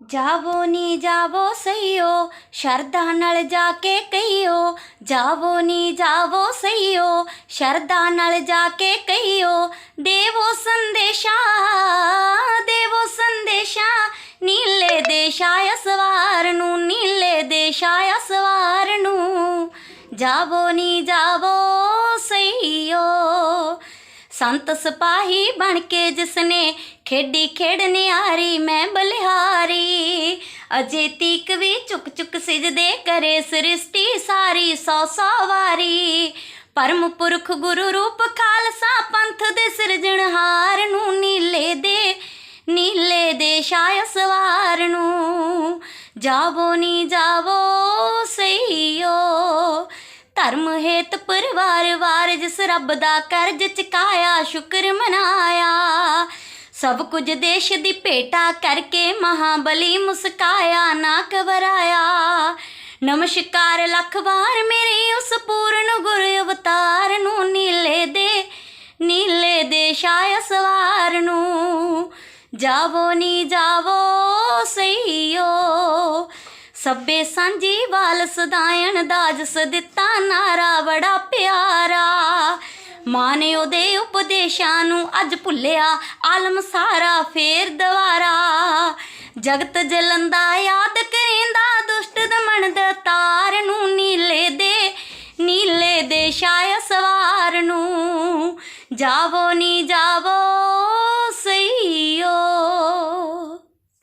ਜਾਵੋ ਨੀ ਜਾਵੋ ਸਈਓ, ਸ਼ਰਧਾ ਨਾਲ ਜਾ ਕੇ ਕਹੀਓ ਜਾਵੋ ਨੀ ਜਾਵੋ ਸਈਓ, ਸ਼ਰਧਾ ਨਾਲ ਜਾ ਕੇ ਕਹੀਓ ਦੇਵੋ ਸੰਦੇਸ਼ਾ ਦੇਵੋ ਸੰਦੇਸ਼ਾ, ਨੀਲੇ ਦੇਸ਼ਾ ਅਸਵਾਰ ਨੂੰ, ਨੀਲੇ ਦੇਸ਼ਾ ਅਸਵਾਰ ਨੂੰ। ਜਾਵੋ ਨੀ ਜਾਵੋ ਸਈਓ, ਸੰਤ ਸਿਪਾਹੀ ਬਣ ਕੇ ਜਿਸਨੇ ਖੇਡੀ ਖੇਡ ਨਿਆਰੀ, ਮੈਂ ਬਲਿਹਾਰੀ ਅਜੇ ਤੀਕ ਵੀ ਚੁੱਕ ਚੁੱਕ ਸਿਜਦੇ ਕਰੇ ਸ੍ਰਿਸ਼ਟੀ ਸਾਰੀ ਸੌ ਸੌ ਵਾਰੀ। ਪਰਮ ਪੁਰਖ ਗੁਰੂ ਰੂਪ ਖਾਲਸਾ ਪੰਥ ਦੇ ਸਿਰਜਣਹਾਰ ਨੂੰ ਨੀਲੇ ਦੇ ਨੀਲੇ ਦੇ ਸ਼ਾਇ ਸਵਾਰ ਨੂੰ। ਜਾਵੋ ਨੀ ਜਾਵੋ, ਸਈਓ। ਧਰਮ ਹੇਤ ਪਰਿਵਾਰ ਵਾਰ ਜਿਸ ਰੱਬ ਦਾ ਕਰਜ਼ ਚੁਕਾਇਆ, ਸ਼ੁਕਰ ਮਨਾਇਆ। ਸਭ ਕੁਝ ਦੇਸ਼ ਦੀ ਭੇਟਾ ਕਰਕੇ ਮਹਾਬਲੀ ਮੁਸਕਾਇਆ ਨਾ ਘਬਰਾਇਆ ਨਮਸਕਾਰ ਲੱਖ ਵਾਰ ਮੇਰੇ ਉਸ ਪੂਰਨ ਗੁਰ ਅਵਤਾਰ ਨੂੰ ਨੀਲੇ ਦੇ ਨੀਲੇ ਦੇ ਸ਼ਾਇ ਸਵਾਰ ਨੂੰ। ਜਾਵੋ ਨੀ ਜਾਵੋ, ਸਈਓ। ਸੱਬੇ ਸਾਂਝੀ ਵਾਲ ਸਦਾਇਣ ਦਾ ਜਸ ਦਿੱਤਾ ਨਾਰਾ, ਬੜਾ ਪਿਆਰਾ। ਮਾਂ ਨੇ ਉਹਦੇ ਉਪਦੇਸ਼ਾਂ ਨੂੰ ਅੱਜ ਭੁੱਲਿਆ, ਆਲਮ ਸਾਰਾ ਫੇਰ ਦੁਆਰਾ ਜਗਤ ਜਲੰਦਾ ਯਾਦ ਕਰੇਂਦਾ, ਦੁਸ਼ਟ ਦਮਨ ਦੇ ਤਾਰ ਨੂੰ ਨੀਲੇ ਦੇ ਨੀਲੇ ਦੇ ਸ਼ਾਇ ਸਵਾਰ ਨੂੰ। ਜਾਵੋ ਨੀ ਜਾਵੋ